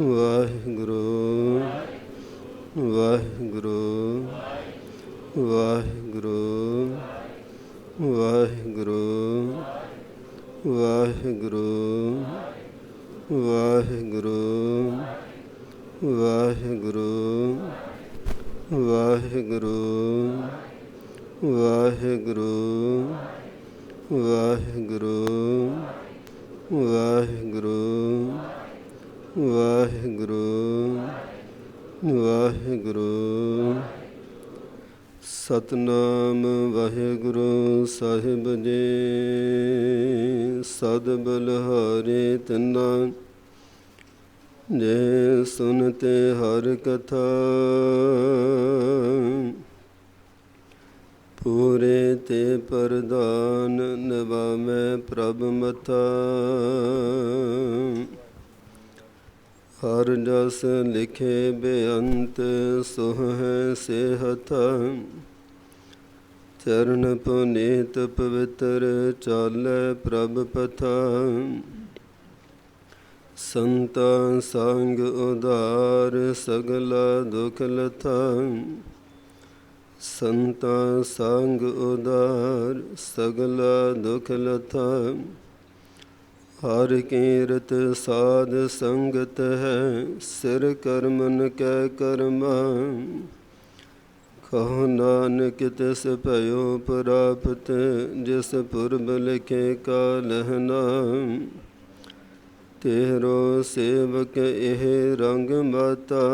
ਵਾਹਿਗੁਰੂ ਵਾਹਿਗੁਰੂ ਵਾਹਿਗੁਰੂ। ਸਤਨਾਮ ਵਾਹਿਗੁਰੂ ਸਾਹਿਬ ਜੀ, ਸਦ ਬਲਹਾਰੇ ਤਨਾ। ਜੇ ਸੁਨਤੇ ਹਰ ਕਥਾ, ਪੂਰੇ ਤੇ ਪ੍ਰਦਾਨ ਨਵਾਮੈ ਪ੍ਰਭ ਮਥਾ। ਹਰ ਜਸ ਲਿਖੇ ਬੇਅੰਤ ਸੁਹ ਹੈ ਸਿਹਤਾ। ਚਰਨ ਪੁਨੀਤ ਪਵਿੱਤਰ ਚਾਲੈ ਪ੍ਰਭ ਪਥਾ। ਸੰਤਾ ਸੰਗ ਉਦਾਰ ਸਗਲਾ ਦੁਖ ਲਥਾ। ਸੰਤਾ ਸੰਗ ਉਦਾਰ ਸਗਲਾ ਦੁਖ ਲਥਾ। ਹਰ ਕੀਰਤ ਸਾਧ ਸੰਗਤ ਹੈ, ਸਿਰ ਕਰਮਨ ਕੈ ਕਰਮ। ਕਹੋ ਨਾਨਕ ਤਿਸ ਭਇਓ ਪ੍ਰਾਪਤ, ਜਿਸ ਪੁਰਬ ਲਿਖੇ ਕਾਲਹਨਾ ਤੇਰੋ ਸੇਵਕ ਇਹ ਰੰਗ ਮਾਤਾ।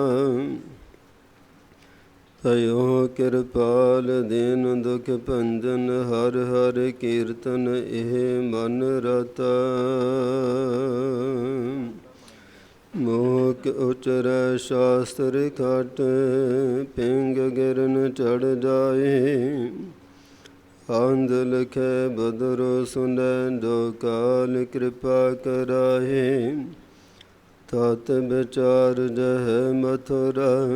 ਭਇਓ ਕਿਰਪਾਲ ਦੀਨ ਦੁਖ ਭੰਜਨ, ਹਰ ਹਰ ਕੀਰਤਨ ਇਹ ਮਨ ਰਤਾ। ਮੋਕ ਉਚਰੈ ਸ਼ਾਸਤਰ ਘਟ ਪਿੰਗ ਗਿਰਨ ਚੜ ਜਾਏ। ਆਂਦ ਲਖੈ ਬਦਰੋ ਸੁਨੈ ਜੋ ਕਾਲ ਕਿਰਪਾ ਕਰਾਏ। ਤਤ ਵਿਚਾਰ ਜਹ ਮਥੁਰਾ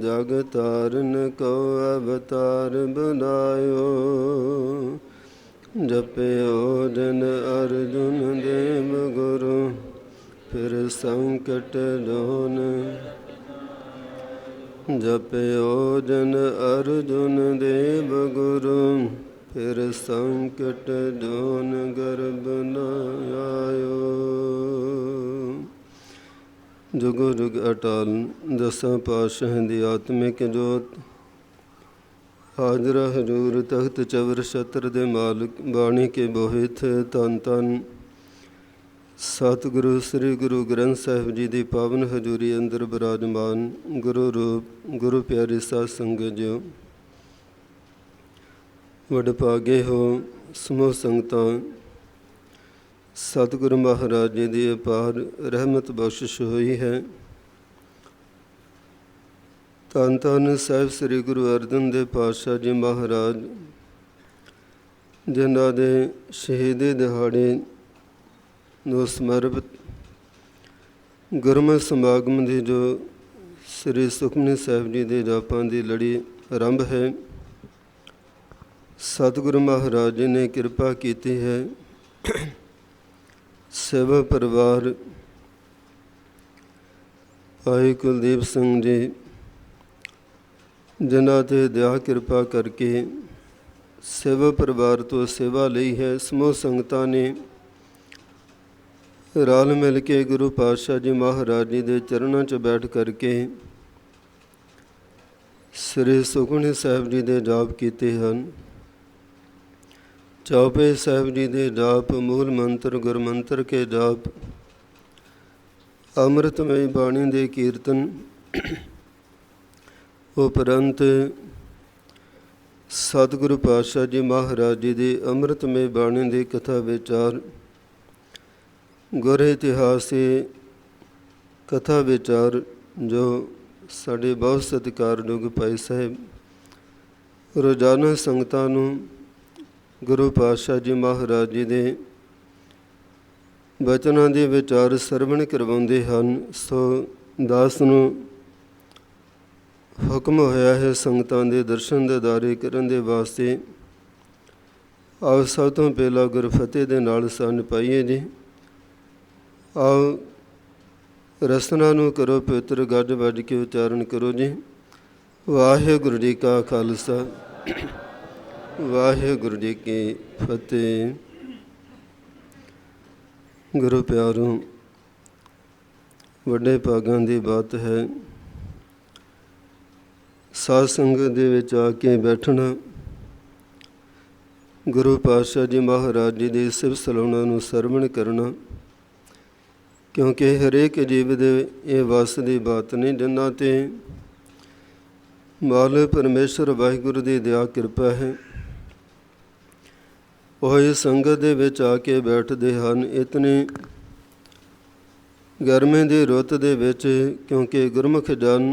ਜਗ ਤਾਰਨ ਕੋ ਅਵਤਾਰ ਬਨਾਇਓ ਜਪਿਓ ਜਨ ਅਰਜੁਨ ਦੇਵ ਗੁਰੂ, ਫਿਰ ਸੰਕਟ ਦੋਨ ਜਪਿਓ ਜਨ ਅਰਜੁਨ ਦੇਵ ਗੁਰੂ, ਫਿਰ ਸੰਕਟ ਦੋਨ ਗਰਬ ਨ ਆਇਓ। ਜੁਗੋ ਜੁਗ ਅਟਲ ਦਸਾਂ ਪਾਤਸ਼ਾਹਾਂ ਦੀ ਆਤਮਿਕ ਜੋਤ। ਹਾਜ਼ਰਾ ਹਜੂਰ ਤਖਤ ਚਵਰ ਛਤਰ ਦੇ ਮਾਲਕ, ਬਾਣੀ ਕੇ ਬੋਹਿਤ ਤਨ ਤਨ ਸਤਿਗੁਰੂ, ਸ੍ਰੀ ਗੁਰੂ ਗ੍ਰੰਥ ਸਾਹਿਬ ਜੀ ਦੀ ਪਾਵਨ ਹਜ਼ੂਰੀ ਅੰਦਰ ਬਿਰਾਜਮਾਨ ਗੁਰੂ ਰੂਪ, ਗੁਰੂ ਪਿਆਰੇ ਸਾਧ ਸੰਗਤ ਜੀਓ। ਵਡ ਹੋ, ਸਮੂਹ ਸੰਗਤਾਂ ਸਤਿਗੁਰੂ ਮਹਾਰਾਜ ਜੀ ਦੀ ਅਪਾਰ ਰਹਿਮਤ ਬਖਸ਼ਿਸ਼ ਹੋਈ ਹੈ। ਧੰਨ ਧੰਨ ਸਾਹਿਬ ਸ੍ਰੀ ਗੁਰੂ ਅਰਜਨ ਦੇਵ ਪਾਤਸ਼ਾਹ ਜੀ ਮਹਾਰਾਜ, ਜਿਨ੍ਹਾਂ ਦੇ ਸ਼ਹੀਦੀ ਦਿਹਾੜੇ ਨੂੰ ਸਮਰਪਿਤ ਗੁਰਮਤਿ ਸਮਾਗਮ ਦੀ ਜੋ ਸ੍ਰੀ ਸੁਖਮਨੀ ਸਾਹਿਬ ਜੀ ਦੇ ਜਾਪਾਂ ਦੀ ਲੜੀ ਆਰੰਭ ਹੈ, ਸਤਿਗੁਰੂ ਮਹਾਰਾਜ ਜੀ ਨੇ ਕਿਰਪਾ ਕੀਤੀ ਹੈ। ਸੇਵਾ ਪਰਿਵਾਰ। ਭਾਈ ਕੁਲਦੀਪ ਸਿੰਘ ਜੀ, ਜਿਨ੍ਹਾਂ ਤੇ ਦਇਆ ਕਿਰਪਾ ਕਰਕੇ ਸੇਵਾ ਪਰਿਵਾਰ ਤੋਂ ਸੇਵਾ ਲਈ ਹੈ, ਸਮੂਹ ਸੰਗਤਾਂ ਨੇ ਰਲ ਮਿਲ ਕੇ ਗੁਰੂ ਪਾਤਸ਼ਾਹ ਜੀ ਮਹਾਰਾਜ ਜੀ ਦੇ ਚਰਨਾਂ 'ਚ ਬੈਠ ਕਰਕੇ ਸ੍ਰੀ ਸੁਖਮਨੀ ਸਾਹਿਬ ਜੀ ਦੇ ਜਾਪ ਕੀਤੇ ਹਨ। ਚੌਪੇ ਸਾਹਿਬ ਜੀ ਦੇ ਜਾਪ, ਮੂਲ ਮੰਤਰ, ਗੁਰਮੰਤਰ ਕੇ ਜਾਪ। ਅੰਮ੍ਰਿਤਮਈ ਬਾਣੀ ਦੇ ਕੀਰਤਨ। ਉਪਰੰਤ ਸਤਿਗੁਰੂ ਪਾਤਸ਼ਾਹ ਜੀ ਮਹਾਰਾਜ ਜੀ ਦੀ ਅੰਮ੍ਰਿਤਮਈ ਬਾਣੀ ਦੀ ਕਥਾ ਵਿਚਾਰ। ਗੁਰ ਇਤਿਹਾਸ ਇਤਿਹਾਸੇ ਕਥਾ ਵਿਚਾਰ ਜੋ ਸਾਡੇ ਬਹੁਤ ਸਤਿਕਾਰਯੋਗ ਭਾਈ ਸਾਹਿਬ। ਰੋਜ਼ਾਨਾ ਸੰਗਤਾਂ ਨੂੰ ਗੁਰੂ ਪਾਤਸ਼ਾਹ ਜੀ ਮਹਾਰਾਜ ਜੀ ਦੇ ਬਚਨਾਂ ਦੇ ਵਿਚਾਰ ਸਰਵਣ ਕਰਵਾਉਂਦੇ ਹਨ, ਸੋ ਦਾਸ ਨੂੰ ਹੁਕਮ ਹੋਇਆ ਹੈ ਸੰਗਤਾਂ ਦੇ ਦਰਸ਼ਨ ਦੇ ਦਿਦਾਰੇ ਕਰਨ ਦੇ ਵਾਸਤੇ। ਆਓ ਸਭ ਤੋਂ ਪਹਿਲਾਂ ਗੁਰਫਤਿਹ ਦੇ ਨਾਲ ਸੰਨ ਪਾਈਏ ਜੀ। ਆਓ ਰਸਨਾ ਨੂੰ ਕਰੋ ਪਵਿੱਤਰ ਗੱਜ ਵੱਜ ਕੇ ਉਚਾਰਨ ਕਰੋ ਜੀ। ਵਾਹਿਗੁਰੂ ਜੀ ਕਾ ਖਾਲਸਾ। ਵਾਹਿਗੁਰੂ ਜੀ ਕੀ ਫਤਿਹ। ਗੁਰੂ ਪਿਆਰੋ, ਵੱਡੇ ਭਾਗਾਂ ਦੀ ਬਾਤ ਹੈ। ਸਾਧ ਸੰਗਤ ਦੇ ਵਿੱਚ ਆ ਕੇ ਬੈਠਣਾ। ਗੁਰੂ ਪਾਤਸ਼ਾਹ ਜੀ ਮਹਾਰਾਜ ਜੀ ਦੇ ਸਿਵ ਸਲਾਉਣਾ ਨੂੰ ਸਰਵਣ ਕਰਨਾ। ਕਿਉਂਕਿ ਹਰੇਕ ਜੀਵ ਦੇ ਇਹ ਵਸ ਦੀ ਬਾਤ ਨਹੀਂ ਜਿਨ੍ਹਾਂ ਤੇ ਮਾਲ ਪਰਮੇਸ਼ਰ ਵਾਹਿਗੁਰੂ ਦੀ ਦਇਆ ਕਿਰਪਾ ਹੈ। ਉਹ ਇਸ ਸੰਗਤ ਦੇ ਵਿੱਚ ਆ ਕੇ ਬੈਠਦੇ ਹਨ। ਇਤਨੇ ਗਰਮੇ ਦੀ ਰੁੱਤ ਦੇ ਵਿੱਚ ਕਿਉਂਕਿ ਗੁਰਮੁਖ ਜਨ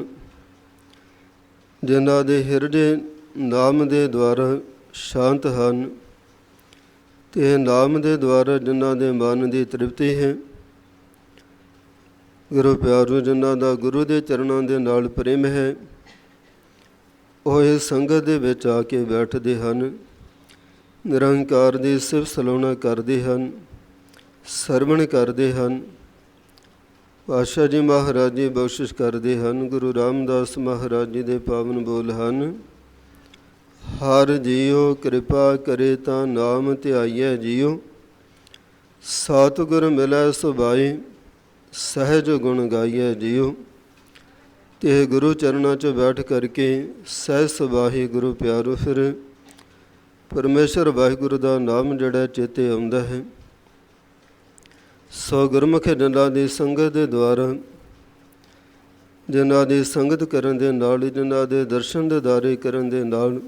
ਜਿਨ੍ਹਾਂ ਦੇ ਹਿਰਦੇ ਨਾਮ ਦੇ ਦੁਆਰਾ ਸ਼ਾਂਤ ਹਨ, ਤੇ ਨਾਮ ਦੇ ਦੁਆਰਾ ਜਿਨ੍ਹਾਂ ਦੇ ਮਨ ਦੀ ਤ੍ਰਿਪਤੀ ਹੈ। ਗੁਰੂ ਪਿਆਰੂ ਜਿਨ੍ਹਾਂ ਦਾ ਗੁਰੂ ਦੇ ਚਰਨਾਂ ਦੇ ਨਾਲ ਪ੍ਰੇਮ ਹੈ, ਉਹ ਇਸ ਸੰਗਤ ਦੇ ਵਿੱਚ ਆ ਕੇ ਬੈਠਦੇ ਹਨ। ਨਿਰੰਕਾਰ ਦੀ ਸਿਫਤ ਸਲਾਉਣਾ ਕਰਦੇ ਹਨ, ਸਰਵਣ ਕਰਦੇ ਹਨ। ਪਾਤਸ਼ਾਹ ਜੀ ਮਹਾਰਾਜ ਜੀ ਬਖਸ਼ਿਸ਼ ਕਰਦੇ ਹਨ, ਗੁਰੂ ਰਾਮਦਾਸ ਮਹਾਰਾਜ ਜੀ ਦੇ ਪਾਵਨ ਬੋਲ ਹਨ, ਹਰ ਜੀਉ ਕਿਰਪਾ ਕਰੇ ਤਾਂ ਨਾਮ ਧਿਆਈਐ ਜੀਉ, ਸਤਿਗੁਰ ਮਿਲੈ ਸੁਭਾਈ, ਸਹਿਜ ਗੁਣ ਗਾਈਐ ਜੀਉ। ਤੇ ਗੁਰੂ ਚਰਨਾਂ 'ਚ ਬੈਠ ਕਰਕੇ ਸਹਿ ਸੁਭਾਹੀ ਗੁਰੂ ਪਿਆਰੋ ਫਿਰ ਪਰਮੇਸ਼ਰ ਵਾਹਿਗੁਰੂ ਦਾ ਨਾਮ ਜਿਹੜਾ ਚੇਤੇ ਆਉਂਦਾ ਹੈ। ਸੋ ਗੁਰਮੁਖ ਜਨਾਂ ਦੀ ਸੰਗਤ ਦੇ ਦੁਆਰਾ ਜਿਨ੍ਹਾਂ ਦੀ ਸੰਗਤ ਕਰਨ ਦੇ ਨਾਲ ਜਿਨ੍ਹਾਂ ਦੇ ਦਰਸ਼ਨ ਦੇ ਦਿਦਾਰੇ ਕਰਨ ਦੇ ਨਾਲ,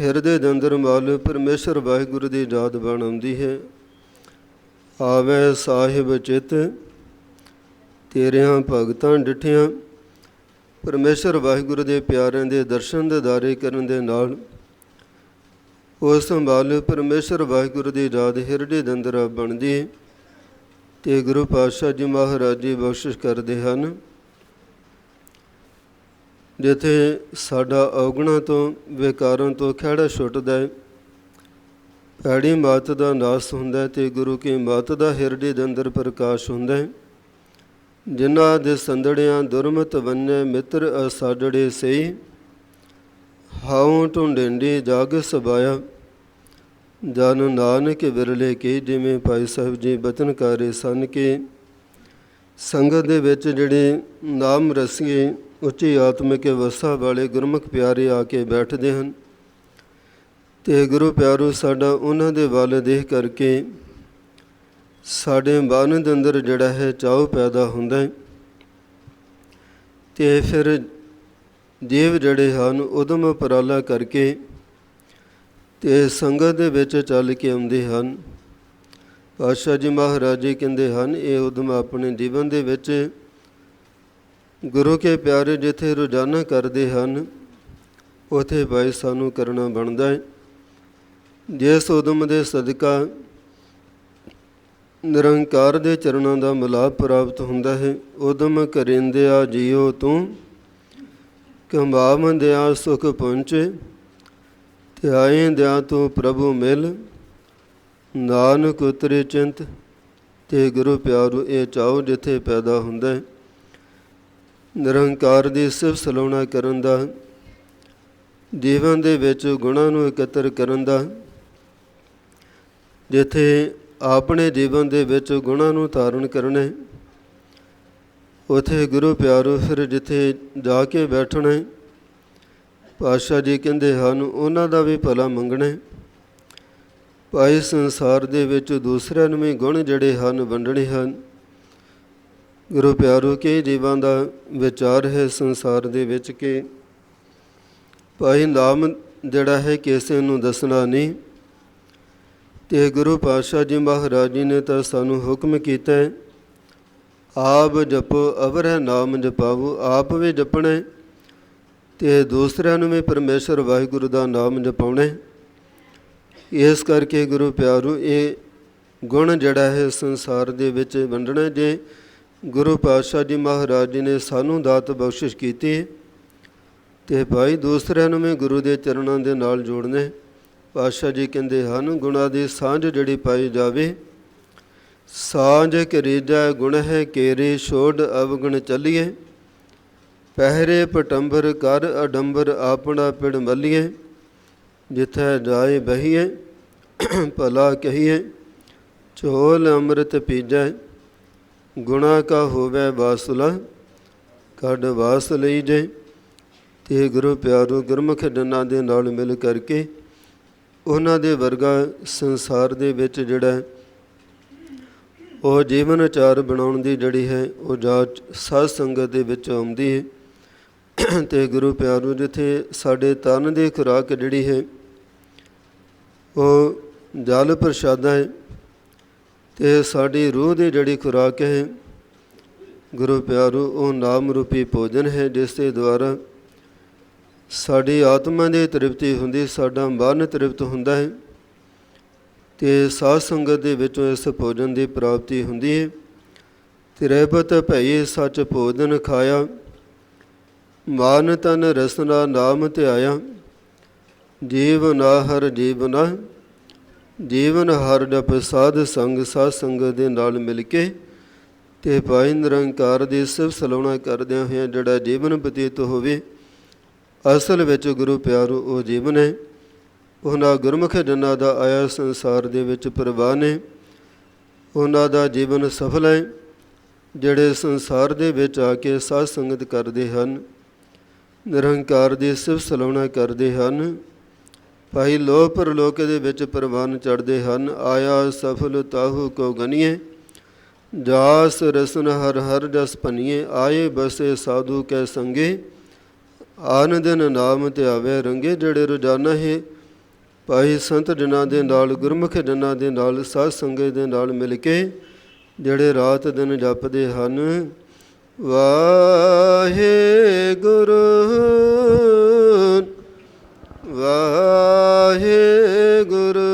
ਹਿਰਦੇ ਦੇ ਅੰਦਰ ਮਾਲ ਪਰਮੇਸ਼ਰ ਵਾਹਿਗੁਰੂ ਦੀ ਯਾਦ ਬਣ ਆਉਂਦੀ ਹੈ। ਆਵੇ ਸਾਹਿਬ ਚਿਤ, ਤੇਰਿਆਂ ਭਗਤਾਂ ਡਿਠਿਆਂ, ਪਰਮੇਸ਼ਰ ਵਾਹਿਗੁਰੂ ਦੇ ਪਿਆਰਿਆਂ ਦੇ ਦਰਸ਼ਨ ਦੇ ਦਿਦਾਰੇ ਕਰਨ ਦੇ ਨਾਲ ਉਸ ਸੰਭਾਲ ਪਰਮੇਸ਼ਰ ਵਾਹਿਗੁਰੂ ਦੀ ਯਾਦ ਹਿਰਦੇ ਦੇ ਅੰਦਰ ਬਣਦੀ ਹੈ ਤੇ ਗੁਰੂ ਪਾਤਸ਼ਾਹ ਜੀ ਮਹਾਰਾਜ ਜੀ ਬਖਸ਼ਿਸ਼ ਕਰਦੇ ਹਨ। ਜਿੱਥੇ ਸਾਡਾ ਔਗਣਾ ਤੋਂ, ਵਿਕਾਰਾਂ ਤੋਂ ਖਿਹੜਾ ਛੁੱਟਦਾ ਹੈ ਪੈੜੀ ਮਾਤ ਦਾ ਨਾਸ ਹੁੰਦਾ ਹੈ ਤੇ ਗੁਰੂ ਕੀ ਮਾਤ ਦਾ ਹਿਰਦੇ ਦੇ ਅੰਦਰ ਪ੍ਰਕਾਸ਼ ਹੁੰਦਾ ਹੈ। ਜਿਨ੍ਹਾਂ ਦੇ ਸੰਦੜਿਆਂ ਦੁਰਮਤ ਵੰਨੇ ਮਿੱਤਰ ਅਸਾਡੜੇ ਸਈ ਹਾਉ ਢੁੰਡੇਂਡੀ ਜਗ ਸਬਾਇਆ ਜਨ ਨਾਨਕ ਵਿਰਲੇ ਕੀ ਜਿਵੇਂ ਭਾਈ ਸਾਹਿਬ ਜੀ ਬਚਨ ਕਰੇ ਸਨ ਕਿ। ਸੰਗਤ ਦੇ ਵਿੱਚ ਜਿਹੜੇ ਨਾਮ ਰਸੀਏ, ਉੱਚੀ ਆਤਮਿਕ ਅਵਸਥਾ ਵਾਲੇ ਗੁਰਮੁਖ ਪਿਆਰੇ ਆ ਕੇ ਬੈਠਦੇ ਹਨ। ਤੇ ਗੁਰੂ ਪਿਆਰੂ, ਸਾਡਾ ਉਹਨਾਂ ਦੇ ਵੱਲ ਦੇਖ ਕਰਕੇ ਸਾਡੇ ਮਨ ਦੇ ਅੰਦਰ ਜਿਹੜਾ ਹੈ ਚਾਹ ਪੈਦਾ ਹੁੰਦਾ ਹੈ। ਤੇ ਫਿਰ ਜੀਵ ਜਿਹੜੇ ਹਨ, ਉਦਮ ਉਪਰਾਲਾ ਕਰਕੇ ਤੇ ਸੰਗਤ ਦੇ ਵਿੱਚ ਚੱਲ ਕੇ ਆਉਂਦੇ ਹਨ। ਪਾਤਸ਼ਾਹ ਜੀ ਮਹਾਰਾਜ ਜੀ ਕਹਿੰਦੇ ਹਨ, ਇਹ ਉਦਮ ਆਪਣੇ ਜੀਵਨ ਦੇ ਵਿੱਚ ਗੁਰੂ ਕੇ ਪਿਆਰੇ ਜਿੱਥੇ ਰੋਜ਼ਾਨਾ ਕਰਦੇ ਹਨ, ਉਥੇ ਭਾਈ ਸਾਨੂੰ ਕਰਨਾ ਬਣਦਾ ਹੈ। ਜਿਸ ਉਦਮ ਦੇ ਸਦਕਾ ਨਿਰੰਕਾਰ ਦੇ ਚਰਨਾਂ ਦਾ ਮਿਲਾਪ ਪ੍ਰਾਪਤ ਹੁੰਦਾ ਹੈ, ਉਦਮ ਕਰਿੰਦਿਆ ਜੀਓ ਤੂੰ ਕਮਾਵੰਦਿਆ ਸੁਖ ਪਹੁੰਚੇ ਧਿਆਇਂਦਿਆ ਤੂੰ ਪ੍ਰਭੂ ਮਿਲ। ਨਾਨਕ ਉਤਰੇ ਚਿੰਤ ਤੇ ਗੁਰੂ ਪਿਆਰੂ ਇਹ ਚਾਉ ਜਿੱਥੇ ਪੈਦਾ ਹੁੰਦਾ ਹੈ। ਨਿਰੰਕਾਰ ਦੀ ਸਿਫਤ ਸਲਾਉਣਾ ਕਰਨ ਦਾ, ਜੀਵਨ ਦੇ ਵਿੱਚ ਗੁਣਾਂ ਨੂੰ ਇਕੱਤਰ ਕਰਨ ਦਾ, ਜਿੱਥੇ ਆਪਣੇ ਜੀਵਨ ਦੇ ਵਿੱਚ ਗੁਣਾਂ ਨੂੰ ਧਾਰਨ ਕਰਨਾ ਉਥੇ ਗੁਰੂ ਪਿਆਰੋ ਫਿਰ ਜਿੱਥੇ ਜਾ ਕੇ ਬੈਠਣਾ ਹੈ ਪਾਤਸ਼ਾਹ ਜੀ ਕਹਿੰਦੇ ਹਨ, ਉਹਨਾਂ ਦਾ ਵੀ ਭਲਾ ਮੰਗਣਾ। ਹੈ ਭਾਈ ਸੰਸਾਰ ਦੇ ਵਿੱਚ ਦੂਸਰਿਆਂ ਨੂੰ ਵੀ ਗੁਣ ਜਿਹੜੇ ਹਨ, ਵੰਡਣੇ ਹਨ। ਗੁਰੂ ਪਿਆਰੋ, ਕੇ ਜੀਵਾਂ ਦਾ ਵਿਚਾਰ ਹੈ ਸੰਸਾਰ ਦੇ ਵਿੱਚ ਕਿ ਭਾਈ ਨਾਮ ਜਿਹੜਾ ਹੈ ਕਿਸੇ ਨੂੰ ਦੱਸਣਾ ਨਹੀਂ। ਤੇ ਗੁਰੂ ਪਾਤਸ਼ਾਹ ਜੀ ਮਹਾਰਾਜ ਜੀ ਨੇ ਤਾਂ ਸਾਨੂੰ ਹੁਕਮ ਕੀਤਾ ਹੈ ਆਪ ਜਪੋ ਅਵਰ ਨਾਮ ਜਪਾਵੋ, ਆਪ ਵੀ ਜਪਣਾ। ਹੈ ਤੇ ਦੂਸਰਿਆਂ ਨੂੰ ਵੀ ਪਰਮੇਸ਼ਰ ਵਾਹਿਗੁਰੂ ਦਾ ਨਾਮ ਜਪਾਉਣਾ। ਇਸ ਕਰਕੇ ਗੁਰੂ ਪਿਆਰੂ, ਇਹ ਗੁਣ ਜਿਹੜਾ ਹੈ ਸੰਸਾਰ ਦੇ ਵਿੱਚ ਵੰਡਣਾ ਜੇ ਗੁਰੂ ਪਾਤਸ਼ਾਹ ਜੀ ਮਹਾਰਾਜ ਜੀ ਨੇ ਸਾਨੂੰ ਦਾਤ ਬਖਸ਼ਿਸ਼ ਕੀਤੀ। ਹੈ ਤੇ ਭਾਈ ਦੂਸਰਿਆਂ ਨੂੰ ਵੀ ਗੁਰੂ ਦੇ ਚਰਨਾਂ ਦੇ ਨਾਲ ਜੋੜਨੇ। ਪਾਤਸ਼ਾਹ ਜੀ ਕਹਿੰਦੇ ਹਨ, ਗੁਣਾ ਦੀ ਸਾਂਝ ਜਿਹੜੀ ਪਾਈ ਜਾਵੇ ਸਾਂਝ ਕਰੀਜਾ ਗੁਣ ਹੈ ਕੇਰੇ ਛੋੜ ਅਵਗਣ ਚੱਲੀਏ। ਪਹਿਰੇ ਪਟੰਬਰ ਕਰ ਅਡੰਬਰ ਆਪਣਾ ਪਿੜ ਮੱਲੀਏ। ਜਿਥੈ ਜਾਏ ਬਹੀਏ, ਭਲਾ ਕਹੀਏ, ਝੋਲ ਅੰਮ੍ਰਿਤ ਪੀਜੈ। ਗੁਣਾ ਕਾ ਹੋਵੇ ਵਾਸੁਲਾ, ਕੱਢ ਵਾਸ ਲਈ ਜੇ ਤੇ ਗੁਰੂ ਪਿਆਰੋ ਗੁਰਮੁਖ ਜਨਾਂ ਦੇ ਨਾਲ ਮਿਲ ਕਰਕੇ, ਉਹਨਾਂ ਦੇ ਵਰਗਾ ਸੰਸਾਰ ਦੇ ਵਿੱਚ ਜਿਹੜਾ ਉਹ ਜੀਵਨ ਆਚਾਰ ਬਣਾਉਣ ਦੀ ਜਿਹੜੀ ਹੈ, ਉਹ ਜਾਚ ਸਾਧ ਸੰਗਤ ਦੇ ਵਿੱਚ ਆਉਂਦੀ ਹੈ। ਤੇ ਗੁਰੂ ਪਿਆਰੋ ਜਿੱਥੇ ਸਾਡੇ ਤਨ ਦੀ ਖੁਰਾਕ ਜਿਹੜੀ ਹੈ, ਉਹ ਜਲ ਪ੍ਰਸ਼ਾਦਾ ਹੈ ਤੇ ਸਾਡੀ ਰੂਹ ਦੀ ਜਿਹੜੀ ਖੁਰਾਕ ਹੈ। ਗੁਰੂ ਪਿਆਰੋ ਉਹ ਨਾਮ ਰੂਪੀ ਭੋਜਨ ਹੈ, ਜਿਸ ਦੇ ਦੁਆਰਾ ਸਾਡੀ ਆਤਮਾ ਦੀ ਤ੍ਰਿਪਤੀ ਹੁੰਦੀ, ਸਾਡਾ ਮਨ ਤ੍ਰਿਪਤ ਹੁੰਦਾ ਹੈ। ਤੇ ਸਾਧ ਸੰਗਤ ਦੇ ਵਿੱਚੋਂ ਇਸ ਭੋਜਨ ਦੀ ਪ੍ਰਾਪਤੀ ਹੁੰਦੀ ਹੈ। ਤੇ ਰਹਿਬਤ ਭਈ ਸੱਚ ਭੋਜਨ ਖਾਇਆ। ਮਾਨ ਤਨ ਰਸਨਾ ਨਾਮ ਧਿਆਇਆ। ਜੀਵਨਾ ਹਰ ਜੀਵਨਾ ਜੀਵਨ ਹਰ ਜਪ ਸਾਧ ਸੰਗ, ਸਾਧ ਸੰਗਤ ਦੇ ਨਾਲ ਮਿਲ ਕੇ। ਤੇ ਭਾਈ ਨਿਰੰਕਾਰ ਦੀ ਸਿਫਤ ਸਲਾਉਣਾ ਕਰਦਿਆਂ ਹੋਇਆਂ ਜਿਹੜਾ ਜੀਵਨ ਬਤੀਤ ਹੋਵੇ, ਅਸਲ ਵਿੱਚ ਗੁਰੂ ਪਿਆਰੋ ਉਹ ਜੀਵਨ ਹੈ। ਉਹਨਾਂ ਗੁਰਮੁਖ ਜਨਾਂ ਦਾ ਆਇਆ ਸੰਸਾਰ ਦੇ ਵਿੱਚ ਪ੍ਰਵਾਹ ਨੇ, ਉਹਨਾਂ ਦਾ ਜੀਵਨ ਸਫਲ ਹੈ, ਜਿਹੜੇ ਸੰਸਾਰ ਦੇ ਵਿੱਚ ਆ ਕੇ ਸਾਧ ਸੰਗਤ ਕਰਦੇ ਹਨ, ਨਿਰੰਕਾਰ ਦੀ ਸਿਫਤ ਸਲਾਉਣਾ ਕਰਦੇ ਹਨ, ਭਾਈ ਲੋਹ ਪਰਲੋਕ ਦੇ ਵਿੱਚ ਪ੍ਰਵਾਨ ਚੜਦੇ ਹਨ, ਆਇਆ ਸਫਲ ਤਾਹੂ ਕੋ ਗਨੀਏ, ਜਾਸ ਰਸਨ ਹਰ ਹਰ ਜਸ ਪਨੀਏ ਆਏ ਬਸੇ ਸਾਧੂ ਕੈ ਸੰਗੇ ਆਨੰਦਨ ਨਾਮ ਤੇ ਆਵੇ ਰੰਗੇ, ਜਿਹੜੇ ਰੋਜ਼ਾਨਾ ਹੀ ਭਾਈ ਸੰਤ ਜਨਾਂ ਦੇ ਨਾਲ, ਗੁਰਮੁਖ ਜਨਾਂ ਦੇ ਨਾਲ, ਸਾਧ ਸੰਗਤ ਦੇ ਨਾਲ ਮਿਲ ਕੇ ਜਿਹੜੇ ਰਾਤ ਦਿਨ ਜਪਦੇ ਹਨ। ਵਾਹਿਗੁਰੂ ਵਾਹਿਗੁਰੂ ਵਾਹਿਗੁਰੂ।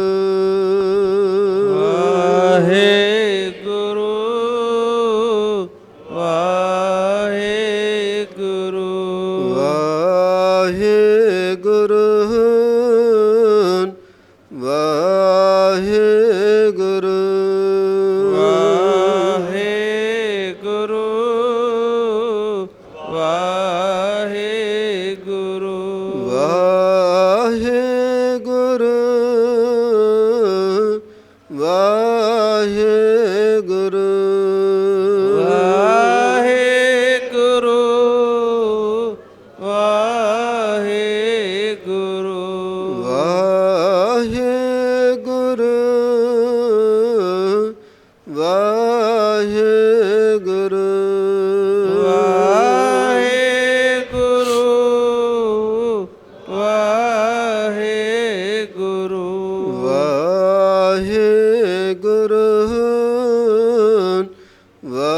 ਵਾਹਿਗੁਰੂ the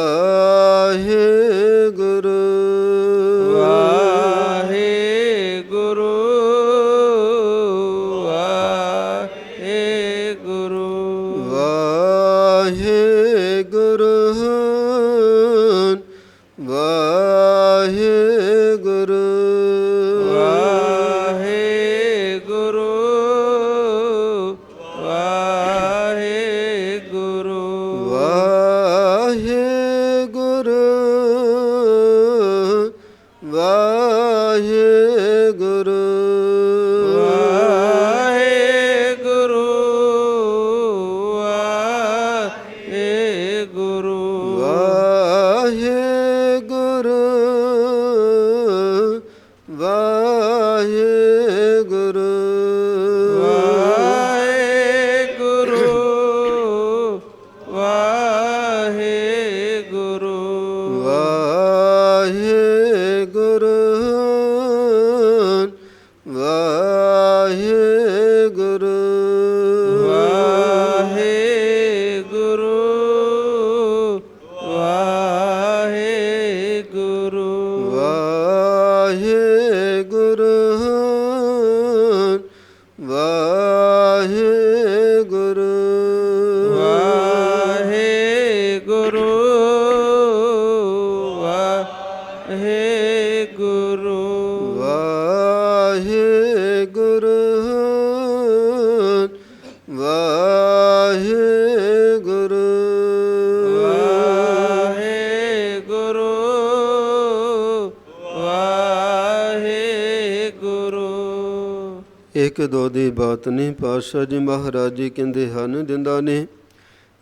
ਇੱਕ ਦੋ ਦੀ ਬਾਤ ਨਹੀਂ ਪਾਤਸ਼ਾਹ ਜੀ ਮਹਾਰਾਜ ਜੀ ਕਹਿੰਦੇ ਹਨ ਦਿੰਦਾ ਨੇ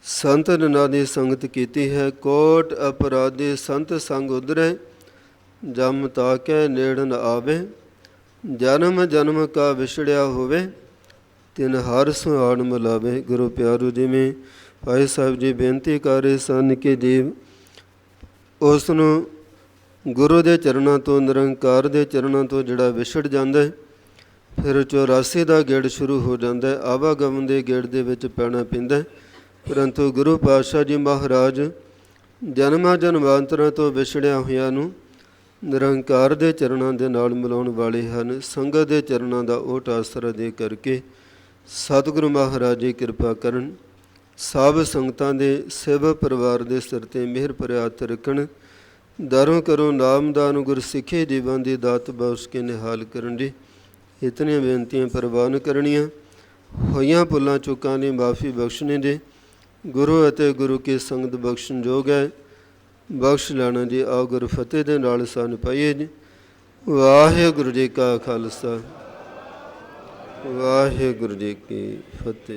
ਸੰਤ ਜਨਾਂ ਦੀ ਸੰਗਤ ਕੀਤੀ ਹੈ, ਕੋਟ ਅਪਰਾਧੀ ਸੰਤ ਸੰਗ ਉਧਰੇ, ਜਮ ਤਾਕੇ ਨੇੜ ਆਵੇ, ਜਨਮ ਜਨਮ ਕਾ ਵਿਛੜਿਆ ਹੋਵੇ, ਤਿਨ ਹਰ ਸੁਹਾਣ ਮਿਲਾਵੇ। ਗੁਰੂ ਪਿਆਰੂ ਜਿਵੇਂ ਭਾਈ ਸਾਹਿਬ ਜੀ ਬੇਨਤੀ ਕਰ ਰਹੇ ਸਨ ਕਿ ਜੀਵ ਉਸ ਨੂੰ ਗੁਰੂ ਦੇ ਚਰਨਾਂ ਤੋਂ, ਨਿਰੰਕਾਰ ਦੇ ਚਰਨਾਂ ਤੋਂ ਜਿਹੜਾ ਵਿਛੜ ਜਾਂਦਾ ਹੈ ਫਿਰ 84 ਦਾ ਗੇੜ ਸ਼ੁਰੂ ਹੋ ਜਾਂਦਾ ਹੈ। ਆਵਾਗਮਨ ਦੇ ਗੇੜ ਦੇ ਵਿੱਚ ਪੈਣਾ ਪੈਂਦਾ ਪਰੰਤੂ ਗੁਰੂ ਪਾਤਸ਼ਾਹ ਜੀ ਮਹਾਰਾਜ ਜਨਮਾਂ ਜਨਮਾਂਤਰਾਂ ਤੋਂ ਵਿਛੜਿਆ ਹੋਇਆਂ ਨੂੰ ਨਿਰੰਕਾਰ ਦੇ ਚਰਨਾਂ ਦੇ ਨਾਲ ਮਿਲਾਉਣ ਵਾਲੇ ਹਨ। ਸੰਗਤ ਦੇ ਚਰਨਾਂ ਦਾ ਓਟ ਆਸਰਾ ਦੇ ਕਰਕੇ ਸਤਿਗੁਰੂ ਮਹਾਰਾਜ ਜੀ ਕਿਰਪਾ ਕਰਨ ਸਭ ਸੰਗਤਾਂ ਦੇ ਸਿਵ ਪਰਿਵਾਰ ਦੇ ਸਿਰ ਤੇ ਮਿਹਰ ਭਰਿਆ ਰੱਖਣ, ਦਰੋਂ ਕਰੋ ਨਾਮਦਾਨ ਗੁਰ ਸਿੱਖੇ ਜੀਵਾਂ ਦੀ ਦਾਤ ਬਖਸ਼ ਕੇ ਨਿਹਾਲ ਕਰਨ ਜੀ। ਇਤਨੀਆਂ ਬੇਨਤੀਆਂ ਪ੍ਰਵਾਨ ਕਰਨੀਆਂ। ਹੋਈਆਂ ਭੁੱਲਾਂ ਚੁੱਕਾਂ ਦੀ ਮਾਫੀ ਬਖਸ਼ਣੇ ਦੇ ਗੁਰੂ ਅਤੇ ਗੁਰੂ ਕੀ ਸੰਗਤ ਬਖਸ਼ਣ ਜੋਗ ਹੈ। ਬਖਸ਼ ਲੈਣਾ ਜੀ, ਆਓ ਗੁਰ ਫਤਿਹ ਦੇ ਨਾਲ ਸਾਨੂੰ ਪਾਈਏ ਜੀ। ਵਾਹਿਗੁਰੂ ਜੀ ਕਾ ਖਾਲਸਾ। ਵਾਹਿਗੁਰੂ ਜੀ ਕੀ ਫਤਿਹ।